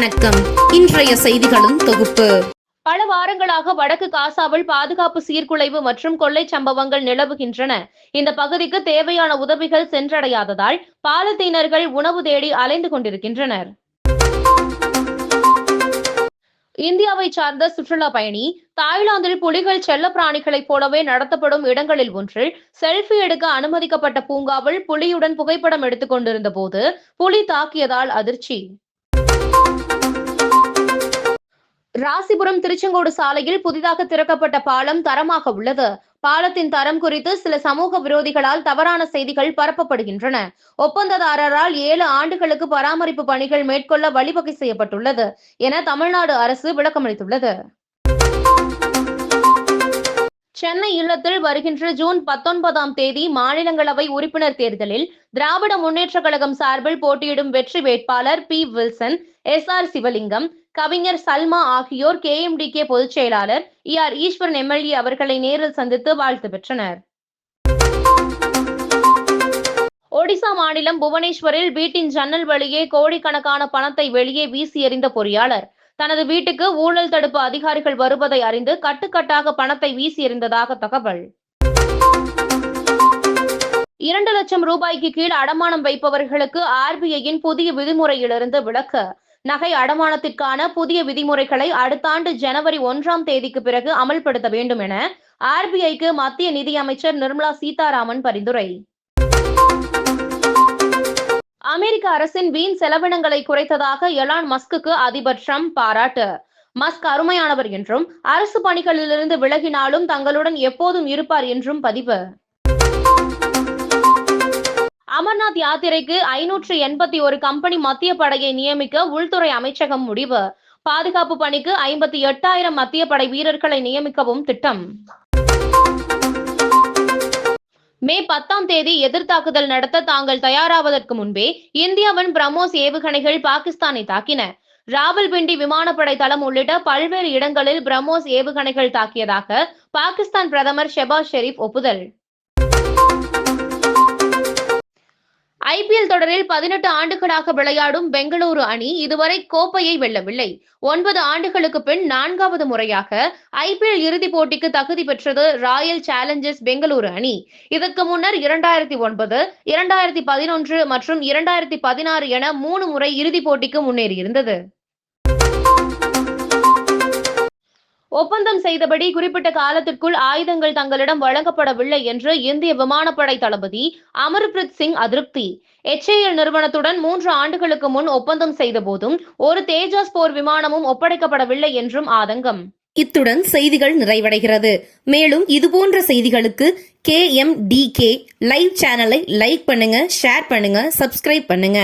வணக்கம். இன்றைய செய்திகளும் தொகுப்பு. பல வாரங்களாக வடக்கு காசாவில் பாதுகாப்பு சீர்குலைவு மற்றும் கொள்ளை சம்பவங்கள் நிலவுகின்றன. இந்த பகுதிக்கு தேவையான உதவிகள் சென்றடையாததால் பாலத்தீனர்கள் உணவு தேடி அலைந்து கொண்டிருக்கின்றனர். இந்தியாவை சார்ந்த சுற்றுலா பயணி தாய்லாந்தில் புலிகள் செல்ல பிராணிகளைப் போலவே நடத்தப்படும் இடங்களில் ஒன்றில் செல்ஃபி எடுக்க அனுமதிக்கப்பட்ட பூங்காவில் புலியுடன் புகைப்படம் எடுத்துக் கொண்டிருந்த போது புலி தாக்கியதால் அதிர்ச்சி. ராசிபுரம் திருச்செங்கோடு சாலையில் புதிதாக திறக்கப்பட்ட பாலம் தரமாக உள்ளது. பாலத்தின் தரம் குறித்து சில சமூக விரோதிகளால் தவறான செய்திகள் பரப்பப்படுகின்றன. ஒப்பந்ததாரரால் ஏழு ஆண்டுகளுக்கு பராமரிப்பு பணிகள் மேற்கொள்ள வழிவகை செய்யப்பட்டுள்ளது என தமிழ்நாடு அரசு விளக்கமளித்துள்ளது. சென்னை இல்லத்தில் வருகின்ற ஜூன் பத்தொன்பதாம் தேதி மாநிலங்களவை உறுப்பினர் தேர்தலில் திராவிட முன்னேற்றக் கழகம் சார்பில் போட்டியிடும் வெற்றி வேட்பாளர் P Wilson S R Sivalingam கவிஞர் சல்மா ஆகியோர் கேஎம்டிகே பொதுச் செயலாளர் இ ஆர் ஈஸ்வரன் எம்எல்ஏ அவர்களை நேரில் சந்தித்து வாழ்த்து பெற்றனர். ஒடிசா மாநிலம் புவனேஸ்வரில் வீட்டின் ஜன்னல் வழியே கோடிக்கணக்கான பணத்தை வெளியே வீசி எறிந்த பொறியாளர். தனது வீட்டுக்கு ஊழல் தடுப்பு அதிகாரிகள் வருவதை அறிந்து கட்டுக்கட்டாக பணத்தை வீசி எறிந்ததாக தகவல். இரண்டு லட்சம் ரூபாய்க்கு கீழ் அடமானம் வைப்பவர்களுக்கு ஆர்பிஐயின் புதிய விதிமுறையிலிருந்து விலக்கு. நகை அடமானத்திற்கான புதிய விதிமுறைகளை அடுத்த ஆண்டு ஜனவரி ஒன்றாம் தேதிக்கு பிறகு அமல்படுத்த வேண்டும் என ஆர்பிஐக்கு மத்திய நிதியமைச்சர் நிர்மலா சீதாராமன் பரிந்துரை. அமெரிக்க அரசின் வீண் செலவினங்களை குறைத்ததாக எலான் மஸ்குக்கு அதிபர் ட்ரம்ப் பாராட்டு. மஸ்க் அருமையானவர் என்றும் அரசு பணிகளிலிருந்து விலகினாலும் தங்களுடன் எப்போதும் இருப்பார் என்றும் பதிவு. அமர்நாத் யாத்திரைக்கு ஐநூற்று எண்பத்தி ஒரு கம்பெனி மத்திய படையை நியமிக்க உள்துறை அமைச்சகம் முடிவு. பாதுகாப்பு பணிக்கு ஐம்பத்தி எட்டாயிரம் மத்திய படை வீரர்களை நியமிக்கவும் திட்டம். மே பத்தாம் தேதி எதிர்த்தாக்குதல் நடத்த தாங்கள் தயாராவதற்கு முன்பே இந்தியாவின் பிரம்மோஸ் ஏவுகணைகள் பாகிஸ்தானை தாக்கின. ராவல்பிண்டி விமானப்படை தளம் உள்ளிட்ட பல்வேறு இடங்களில் பிரம்மோஸ் ஏவுகணைகள் தாக்கியதாக பாகிஸ்தான் பிரதமர் ஷெபாஸ் ஷெரீப் ஒப்புதல். ஐபிஎல் தொடரில் பதினெட்டு ஆண்டுகளாக விளையாடும் பெங்களூரு அணி இதுவரை கோப்பையை வெல்லவில்லை. ஒன்பது ஆண்டுகளுக்கு பின் நான்காவது முறையாக ஐபிஎல் இறுதிப் போட்டிக்கு தகுதி பெற்றது ராயல் சேலஞ்சர்ஸ் பெங்களூரு அணி. இதற்கு முன்னர் இரண்டாயிரத்தி ஒன்பது இரண்டாயிரத்தி பதினொன்று மற்றும் இரண்டாயிரத்தி பதினாறு என மூணு முறை இறுதிப் போட்டிக்கு முன்னேறியிருந்தது. ஒப்பந்தம் செய்தபடி குறிப்பிட்ட காலத்திற்குள் ஆயுதங்கள் தங்களிடம் வழங்கப்படவில்லை என்று இந்திய விமானப்படை தளபதி அமர்பிரீத் சிங் அதிருப்தி. எச்ஏஎல் நிறுவனத்துடன் மூன்று ஆண்டுகளுக்கு முன் ஒப்பந்தம் செய்த போதும் ஒரு தேஜாஸ் போர் விமானமும் ஒப்படைக்கப்படவில்லை என்றும் ஆதங்கம். இத்துடன் செய்திகள் நிறைவடைகிறது. மேலும் இதுபோன்ற செய்திகளுக்கு K M D K live சேனலை லைக் பண்ணுங்க ஷேர் பண்ணுங்க சப்ஸ்கிரைப் பண்ணுங்க.